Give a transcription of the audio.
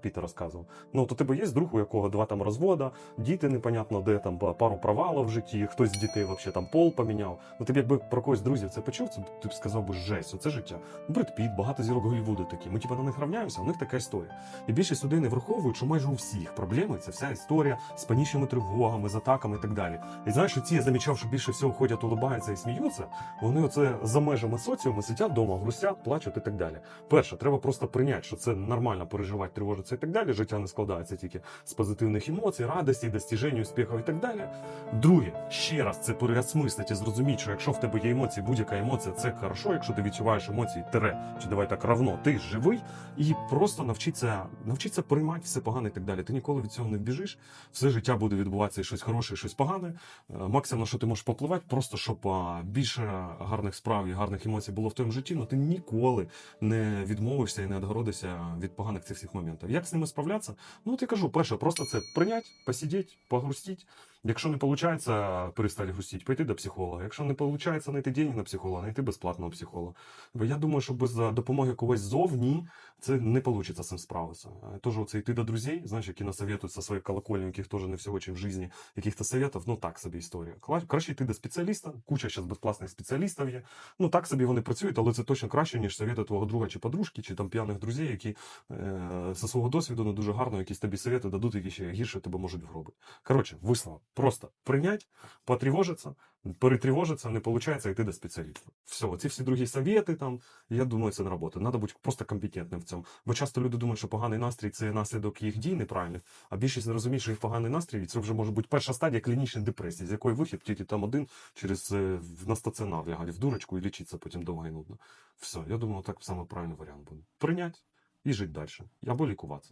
Піта розказував. Ну, то тебе є друг, у якого два там розвода, діти непонятно де там пару провалів в житті, хтось з дітей взагалі там пол поміняв. Ну ти б якби про когось друзів це почув, це ти б сказав би жесть, оце життя. Бред Піт, багато зірок Голлівуду такі. Ми типа на них равняємося, у них така історія. І більшість людей не враховують, що майже у всіх проблеми це вся історія з панічними тривогами, з атаками і так далі. І знаєш, що ці я замічав, що більше всього ходять, улибаються і сміються. Вони оце за межами соціуму сидять вдома, грустять, плачуть і так далі. Перше, треба просто прийняти, що це нормально переживати, тривожитися і так далі. Життя не складається тільки з позитивних емоцій, радості, достіжень, успіхів і так далі. Друге, ще раз це переосмислити, зрозуміти, що якщо в тебе є емоції, будь-яка емоція це хорошо, якщо ти відчуваєш емоції, тире, чи давай так равно, ти живий, і просто навчитися, навчитися приймати все погане і так далі. Ти ніколи від цього не біжиш. Все життя буде відбуватися і щось хороше, і щось погане. Е, Максимум, на що ти можеш попливати, просто щоб більше гарних справ і гарних емоцій було в твоєму житті, але ти ніколи не відмовишся і не відгородишся від поганих цих всіх моментів. Як з ними справлятися? Ну, от я кажу, перше, просто це прийняти, посидіти, погрустити. Якщо не виходить перестати грустити, пойти до психолога. Якщо не виходить знайти деньги на психолога, знайти безплатного психолога. Бо я думаю, що без допомоги когось зовні це не вийде цим справитися. Е, Тож оце йти до друзей, знаєш, які насоветують со своєї колокольні, яких теж не всього чи в житті яких-то советів, ну так собі історія. Краще йти до спеціаліста, куча зараз безплатних спеціалістів є. Ну так собі вони працюють, але це точно краще, ніж совєти твого друга чи подружки, чи там п'яних друзей, які е, зі свого досвіду не дуже гарно якісь тобі совєти дадуть, які ще гірше тебе можуть вгробити. Коротше, висновок. Просто прийнять, потривожитися, перетривожитися, не виходить йти до спеціаліста. Все, ці всі другі совєти там, я думаю, це не робота. Треба бути просто компетентним в цьому. Бо часто люди думають, що поганий настрій це наслідок їх дій неправильних, а більшість не розуміє, що їх поганий настрій, і це вже може бути перша стадія клінічної депресії, з якої вихід тільки там один через е, на стаціонар лягати в дурочку і лічитися потім довго і нудно. Все, я думаю, так саме правильний варіант буде. Прийняти і жити далі. Або лікуватися.